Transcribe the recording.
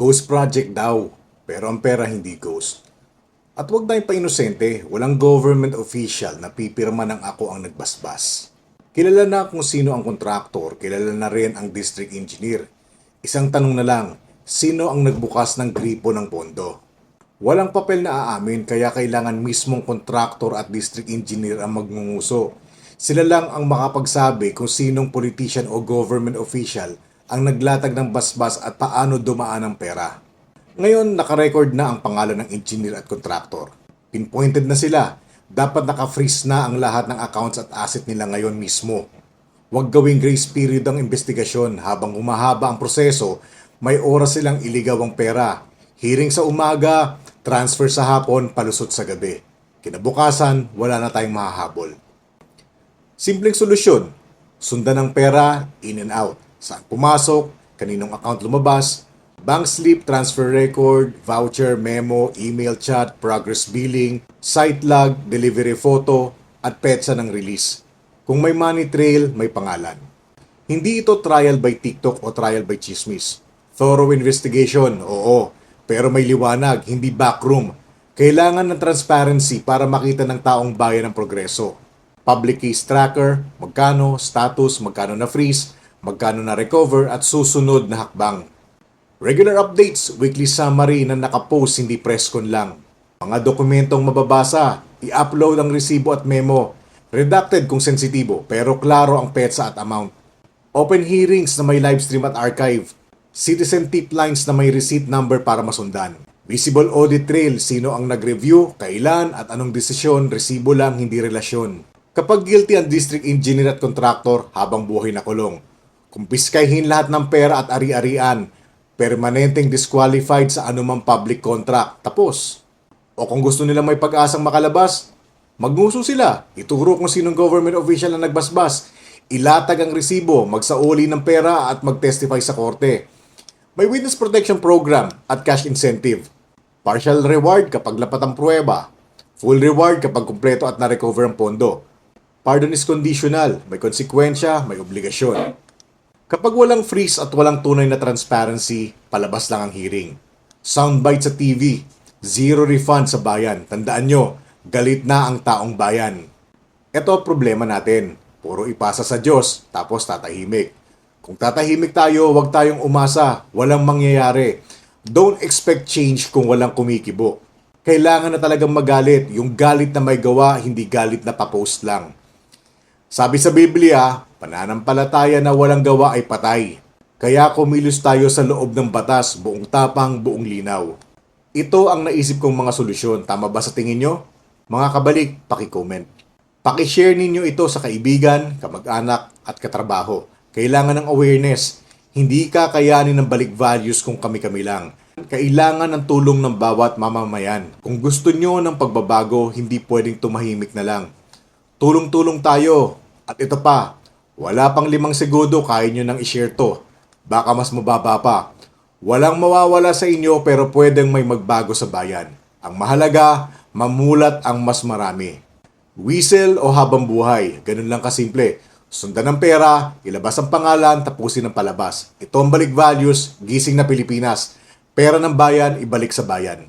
Ghost project daw, pero ang pera hindi ghost. At wag tayong pa-inosente, walang government official na pipirma ng ako ang nagbasbas. Kilala na kung sino ang kontraktor, kilala na rin ang district engineer. Isang tanong na lang, sino ang nagbukas ng gripo ng pondo? Walang papel na aamin kaya kailangan mismong kontraktor at district engineer ang magngunguso. Sila lang ang makapagsabi kung sinong politician o government official ang naglatag ng basbas at paano dumaan ang pera. Ngayon, nakarecord na ang pangalan ng engineer at kontraktor. Pinpointed na sila. Dapat naka-freeze na ang lahat ng accounts at asset nila ngayon mismo. Huwag gawing grace period ang investigasyon habang humahaba ang proseso, may oras silang iligaw ang pera. Hearing sa umaga, transfer sa hapon, palusot sa gabi. Kinabukasan, wala na tayong mahahabol. Simpleng solusyon. Sundan ng pera, in and out. Saan pumasok, kaninong account lumabas, bank slip, transfer record, voucher, memo, email chat, progress billing, site log, delivery photo, at petsa ng release. Kung may money trail, may pangalan. Hindi ito trial by TikTok o trial by chismis. Thorough investigation, oo. Pero may liwanag, hindi backroom. Kailangan ng transparency para makita ng taong bayan ang progreso. Public case tracker, magkano, status, magkano na freeze, magkano na recover at susunod na hakbang. Regular updates, weekly summary na nakapost hindi press con lang. Mga dokumentong mababasa, i-upload ang resibo at memo. Redacted kung sensitibo, pero klaro ang petsa at amount. Open hearings na may live stream at archive. Citizen tip lines na may receipt number para masundan. Visible audit trail, sino ang nag-review, kailan at anong desisyon, resibo lang, hindi relasyon. Kapag guilty ang district engineer at contractor habang buhay na kulong, kumpiskahin lahat ng pera at ari-arian, permanenteng disqualified sa anumang public contract. Tapos. O kung gusto nilang may pag-asang makalabas, magnguso sila. Ituro kung sinong government official na nagbasbas. Ilatag ang resibo, magsauli ng pera at mag-testify sa korte. May witness protection program at cash incentive. Partial reward kapag lapat ang pruweba. Full reward kapag kumpleto at na-recover ang pondo. Pardon is conditional, may konsekwensya, may obligasyon. Kapag walang freeze at walang tunay na transparency, palabas lang ang hearing. Soundbite sa TV, zero refund sa bayan. Tandaan nyo, galit na ang taong bayan. Ito problema natin. Puro ipasa sa Diyos, tapos tatahimik. Kung tatahimik tayo, huwag tayong umasa. Walang mangyayari. Don't expect change kung walang kumikibo. Kailangan na talagang magalit. Yung galit na may gawa, hindi galit na papost lang. Sabi sa Biblia, pananampalataya na walang gawa ay patay. Kaya kumilos tayo sa loob ng batas, buong tapang, buong linaw. Ito ang naisip kong mga solusyon. Tama ba sa tingin nyo? Mga kabalik, paki-comment. Paki-share ninyo ito sa kaibigan, kamag-anak at katrabaho. Kailangan ng awareness. Hindi kakayanin ng balik values kung kami-kami lang. Kailangan ng tulong ng bawat mamamayan. Kung gusto nyo ng pagbabago, hindi pwedeng tumahimik na lang. Tulong-tulong tayo. At ito pa, wala pang limang segundo kaya nyo nang i-share to. Baka mas mababa pa. Walang mawawala sa inyo pero pwedeng may magbago sa bayan. Ang mahalaga, mamulat ang mas marami. Whistle o habang buhay, ganun lang kasimple. Sundan ng pera, ilabas ang pangalan, tapusin ang palabas. Ito ang balik values, gising na Pilipinas. Pera ng bayan, ibalik sa bayan.